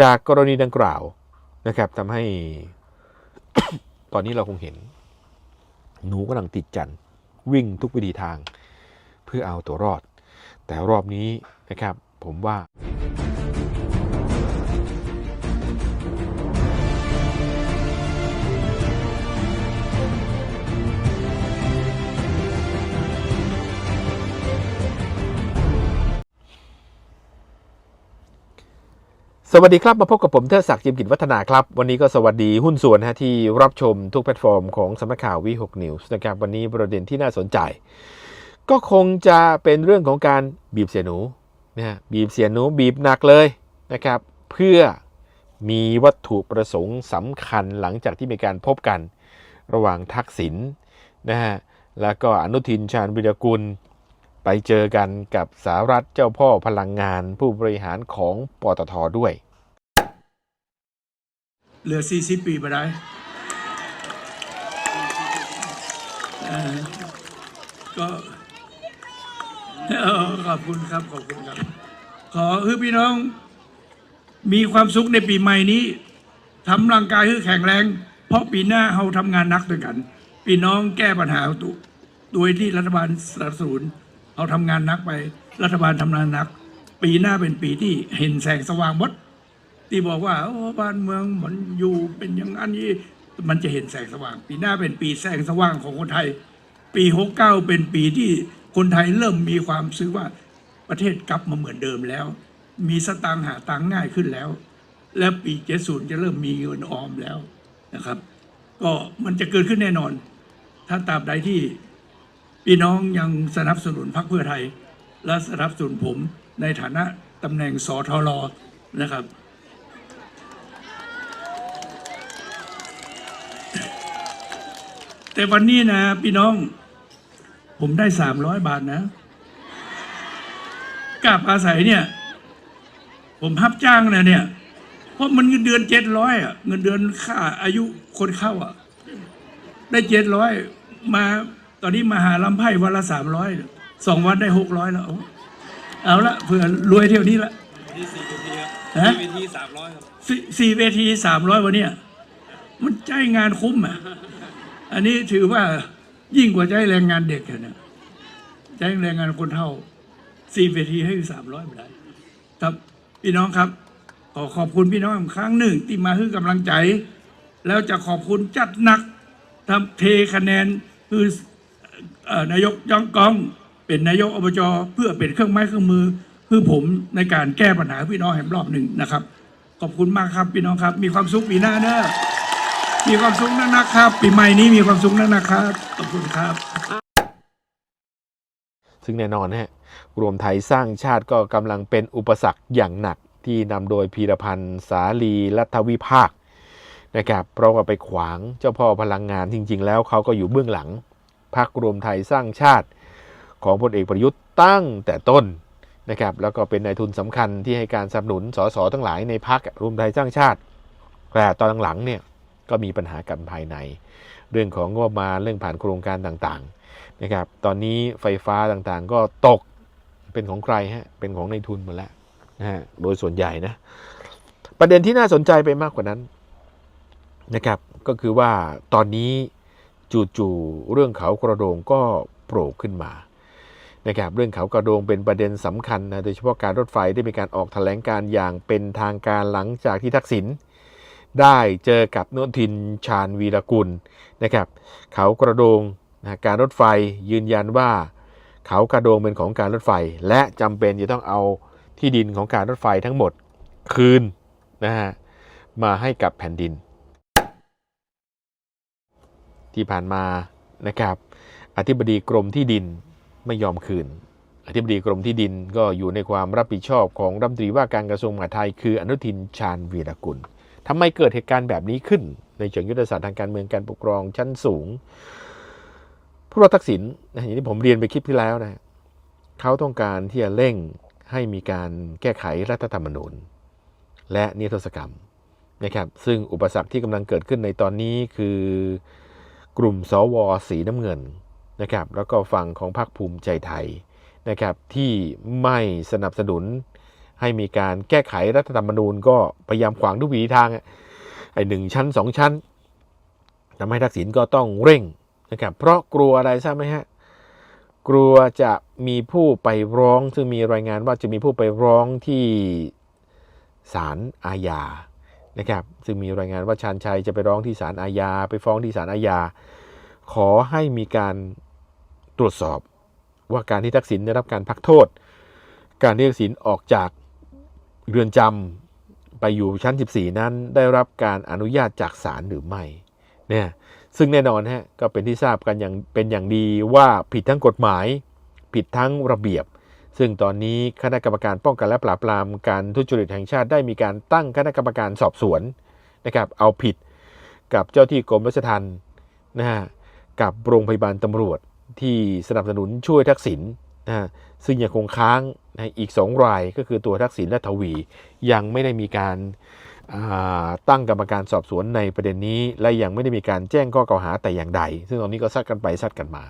จากกรณีดังกล่าวนะครับทำให้ ตอนนี้เราคงเห็น หนูกำลังติดจันทร์วิ่งทุกวิธีทาง เพื่อเอาตัวรอด แต่รอบนี้นะครับ ผมว่า สวัสดีครับ มาพบกับผมเทอศักดิ์จิมกิจวัฒนาครับ วันนี้ก็สวัสดีหุ้นส่วนนะฮะที่รับชมทุกแพลตฟอร์มของสำนักข่าววีหกนิวส์นะครับวันนี้ประเด็นที่น่าสนใจ ก็คงจะเป็นเรื่องของการบีบเสียหนูนะฮะบีบเสียหนูบีบหนักเลยนะครับเพื่อมีวัตถุประสงค์สำคัญหลังจากที่มีการพบกันระหว่างทักษิณนะฮะแล้วก็อนุทินชาญวิรกุล ไปเจอกันกับสารัฐเจ้าพ่อพลังงานผู้บริหารของปตทด้วย เหลือ 40 ปีมาได้ก็ขอบคุณครับ ขอบคุณครับ ขอให้พี่น้อง มีความสุขในปีใหม่นี้ทำร่างกายให้แข็งแรง เพราะปีหน้าเราทำงานหนักด้วยกัน พี่น้องแก้ปัญหาตัวโดยที่รัฐบาลสนับสนุน เราทำงานหนักไป รัฐบาลทำงานหนัก ปีหน้าเป็นปีที่เห็นแสงสว่างหมดที่บอกว่าโอ้บ้านเมืองมันอยู่เป็นอย่างนั้นนี้มันจะเห็นแสงสว่าง ปีหน้าเป็นปีแสงสว่างของคนไทย ปีหกเก้าเป็นปีที่คนไทยเริ่มมีความซื้อว่าประเทศกลับมาเหมือนเดิมแล้ว มีสตางค์หาตังค์ง่ายขึ้นแล้ว และปีเจ็ดศูนย์จะเริ่มมีเงินออมแล้วนะครับ ก็มันจะเกิดขึ้นแน่นอน ถ้าตาบใดที่ พี่น้องยังสนับสนุนพรรคเพื่อไทย และสนับสนุนผมในฐานะตำแหน่งสทรนะครับ แต่วันนี้นะพี่น้องผมได้สามร้อยบาทนะกับอาศัยเนี่ย ผมพับจ้างนะเนี่ย เพราะมันเงินเดือนเจ็ดร้อยอะเงินเดือนค่าอายุคนเข้าอะ ได้เจ็ดร้อยมา ตอนนี้มาหาลำไพ่วันละสามร้อยสองวันได้หกร้อยแล้ว เอาละเผื่อรวยเที่ยวนี้ละที่สี่เวทีครับฮะสี่เวทีสามร้อยครับสสี่เวทีสามร้อยวันเนี้ยมันใจงานคุ้มอะ อันนี้ถือว่ายิ่งกว่าใจแรงงานเด็กอะนะใจแรงงานคนเท่าสี่เวทีให้สามร้อยไม่ได้ครับพี่น้องครับ ขอขอบคุณพี่น้องอีกครั้งหนึ่งที่มาให้กำลังใจ แล้วจะขอบคุณจัดหนักทำเทคะแนนคือเอ่อ นายกย่องกอง เป็นนายกอบจเพื่อเป็นเครื่องไม้เครื่องมือคือผมในการแก้ปัญหาพี่น้องแห่งรอบหนึ่งนะครับ ขอบคุณมากครับพี่น้องครับ มีความสุขปีหน้าเนอะมีความสุขนักนะครับ ปีใหม่นี้มีความสุขนักนะครับขอบคุณครับ ซึ่งแน่นอนนะฮะรวมไทยสร้างชาติก็กำลังเป็นอุปสรรคอย่างหนักที่นำโดยพีรพันธ์สาลีรัฐวิภาคนะครับเพราะว่าไปขวางเจ้าพ่อพลังงานจริง ๆ แล้วเขาก็อยู่เบื้องหลัง พรรครวมไทยสร้างชาติของพลเอกประยุทธ์ตั้งแต่ต้นนะครับแล้วก็เป็นนายทุนสำคัญที่ให้การสนับสนุนสสทั้งหลายในพรรครวมไทยสร้างชาติแต่ตอนหลังๆเนี่ยก็มีปัญหากันภายใน เรื่องของงบมาเรื่องผ่านโครงการต่างๆนะครับตอนนี้ไฟฟ้าต่างๆก็ตกเป็นของใครฮะเป็นของในทุนหมดแล้วนะฮะโดยส่วนใหญ่นะประเด็นที่น่าสนใจไปมากกว่านั้นนะครับก็คือว่าตอนนี้ จู่ๆเรื่องเขากระโดงก็โผล่ขึ้นมานะครับเรื่องเขากระโดงเป็นประเด็นสำคัญนะโดยเฉพาะการรถไฟได้มีการออกแถลงการอย่างเป็นทางการหลังจากที่ทักษิณได้เจอกับนุทินชาญวีรกุลนะครับ เขากระโดงนะการรถไฟยืนยันว่าเขากระโดงเป็นของการรถไฟ และจำเป็นจะต้องเอาที่ดินของการรถไฟทั้งหมดคืนนะฮะมาให้กับแผ่นดิน ที่ผ่านมานะครับ อธิบดีกรมที่ดินไม่ยอมคืน อธิบดีกรมที่ดินก็อยู่ในความรับผิดชอบของรัฐมนตรีว่าการกระทรวงมหาดไทย คืออนุทินชาญวีรกุลทำไมเกิดเหตุการณ์แบบนี้ขึ้น ในเชิงยุทธศาสตร์ทางการเมืองการปกครองชั้นสูง ผู้รัทักษิณนะอย่างที่ผมเรียนไปคลิปที่แล้วนะเขาต้องการที่จะเร่งให้มีการแก้ไขรัฐธรรมนูญ และนิรโทษกรรมนะครับซึ่งอุปสรรคที่กำลังเกิดขึ้นในตอนนี้คือ กลุ่มสวสีน้ำเงินนะครับแล้วก็ฝั่งของพรรคภูมิใจไทยนะครับที่ไม่สนับสนุนให้มีการแก้ไขรัฐธรรมนูญก็พยายามขวางทุกวิถีทางไอ้หนึ่งชั้นสองชั้นทำให้ทักษิณก็ต้องเร่งนะครับเพราะกลัวอะไรทราบไหมฮะกลัวจะมีผู้ไปร้อง ซึ่งมีรายงานว่าจะมีผู้ไปร้องที่ศาลอาญา นะครับซึ่งมีรายงานว่าชาญชัยจะไปร้องที่ศาลอาญา ไปฟ้องที่ศาลอาญา ขอให้มีการตรวจสอบว่าการที่ทักษิณได้รับการพักโทษ การที่ทักษิณออกจากเรือนจำไปอยู่ชั้น 14 นั้นได้รับการอนุญาตจากศาลหรือไม่เนี่ยซึ่งแน่นอนฮะก็เป็นที่ทราบกันอย่างเป็นอย่างดีว่าผิดทั้งกฎหมาย ผิดทั้งระเบียบ ซึ่งตอนนี้คณะกรรมการป้องกันและปราบปรามการทุจริตแห่งชาติได้มีการตั้งคณะกรรมการสอบสวนนะครับ เอาผิดกับเจ้าที่กรมราชทัณฑ์นะฮะกับโรงพยาบาลตำรวจที่สนับสนุนช่วยทักษิณนะฮะซึ่งยังคงค้างในอีกสองรายก็คือตัวทักษิณและทวี ยังไม่ได้มีการาตั้งกรรมการสอบสวนในประเด็นนี้ และยังไม่ได้มีการแจ้งข้อกล่าวหาแต่อย่างใด ซึ่งตอนนี้ก็ซัดกันไปซัดกันมา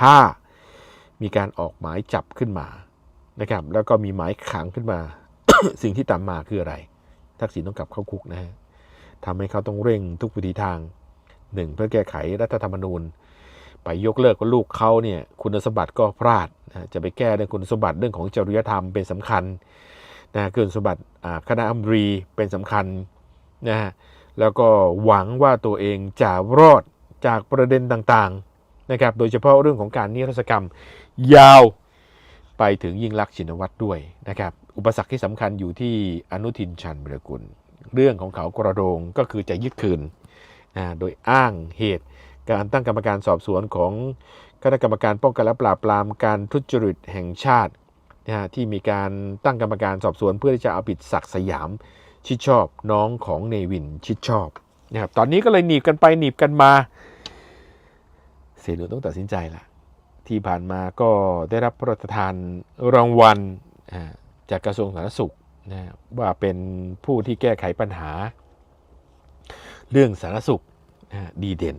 ถ้า มีการออกหมายจับขึ้นมานะครับ แล้วก็มีหมายขังขึ้นมา สิ่งที่ตามมาคืออะไร ทักษิณต้องกลับเข้าคุกนะฮะทำให้เขาต้องเร่งทุกวิธีทางหนึ่งเพื่อแก้ไขรัฐธรรมนูญ ไปยกเลิกว่าลูกเขาเนี่ยคุณสมบัติก็พลาดนะจะไปแก้เรื่องคุณสมบัติเรื่องของจริยธรรมเป็นสำคัญนะคุณสมบัติอ่าคณะอัมรีเป็นสำคัญนะฮะแล้วก็หวังว่าตัวเองจะรอดจากประเด็นต่างๆ นะครับโดยเฉพาะเรื่องของการนิรศกรรมยาวไปถึงยิ่งลักษณ์ชินวัตรด้วยนะครับอุปสรรคที่สำคัญอยู่ที่อนุทินชันบรกุล เรื่องของเขากระโดงก็คือจะยึดคืนนะโดยอ้างเหตุการตั้งกรรมการสอบสวนของคณะกรรมการป้องกันและปราบปรามการทุจริตแห่งชาตินะฮะที่มีการตั้งกรรมการสอบสวน เพื่อที่จะเอาผิดศักดิ์สยามชิดชอบน้องของเนวินชิดชอบนะครับตอนนี้ก็เลยหนีบกันไปหนีบกันมา สียหนูต้องตัดสินใจละที่ผ่านมาก็ได้รับพระราชทานรางวัลจากกระทรวงสาธารณสุขนะว่าเป็นผู้ที่แก้ไขปัญหา เรื่องสาธารณสุขดีเด่น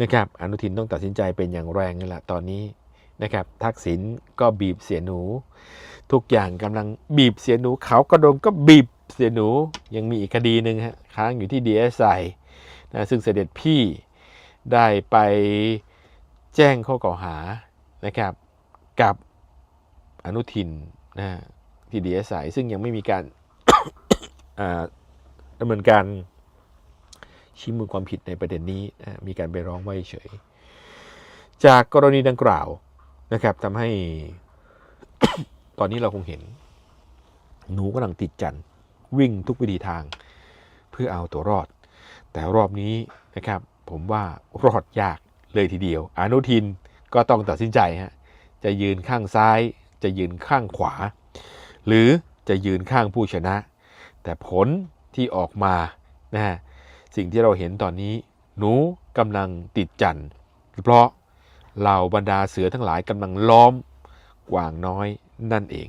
นะครับอนุทินต้องตัดสินใจเป็นอย่างแรงนี่แหละตอนนี้นะครับทักษิณก็บีบเสียหนู ทุกอย่างกำลังบีบเสียหนูเขากระโดงก็บีบเสียหนูยังมีอีกคดีหนึ่งฮะค้างอยู่ที่ดีเอสไอนะซึ่งเสด็จพี่ ได้ไปแจ้งข้อกล่าวหานะครับกับอนุทินนะที่ดีเอสไซึ่งยังไม่มีการดำเนินการชี้มูลความผิดในประเด็นนี้นะมีการไปร้องไว้เฉย จากกรณีดังกล่าวนะครับทำให้ตอนนี้เราคงเห็น หนูกำลังติดจันทร์วิ่งทุกวิธีทาง เพื่อเอาตัวรอด แต่รอบนี้นะครับ ผมว่ารอดยากเลยทีเดียว อนุทินก็ต้องตัดสินใจฮะจะยืนข้างซ้าย จะยืนข้างขวา หรือจะยืนข้างผู้ชนะ แต่ผลที่ออกมานะฮะสิ่งที่เราเห็นตอนนี้ หนูกำลังติดจันทร์เพราะเหล่าบรรดาเสือทั้งหลายกำลังล้อมกวางน้อยนั่นเอง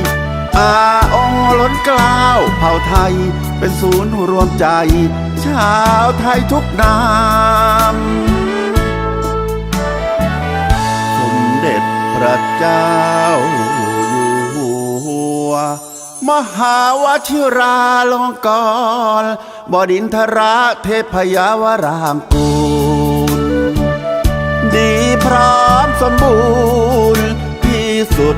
อาองค์ล้นกล้าวเผ่าไทย เป็นศูนย์รวมใจ ชาวไทยทุกนามสมเด็จพระเจ้าอยู่หัว มหาวชิราลงกรณ์บดินทราเทพยาวรางกูล ดีพร้อมสมบูรณ์ที่สุด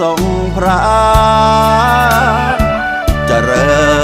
ทรงพระเจริญ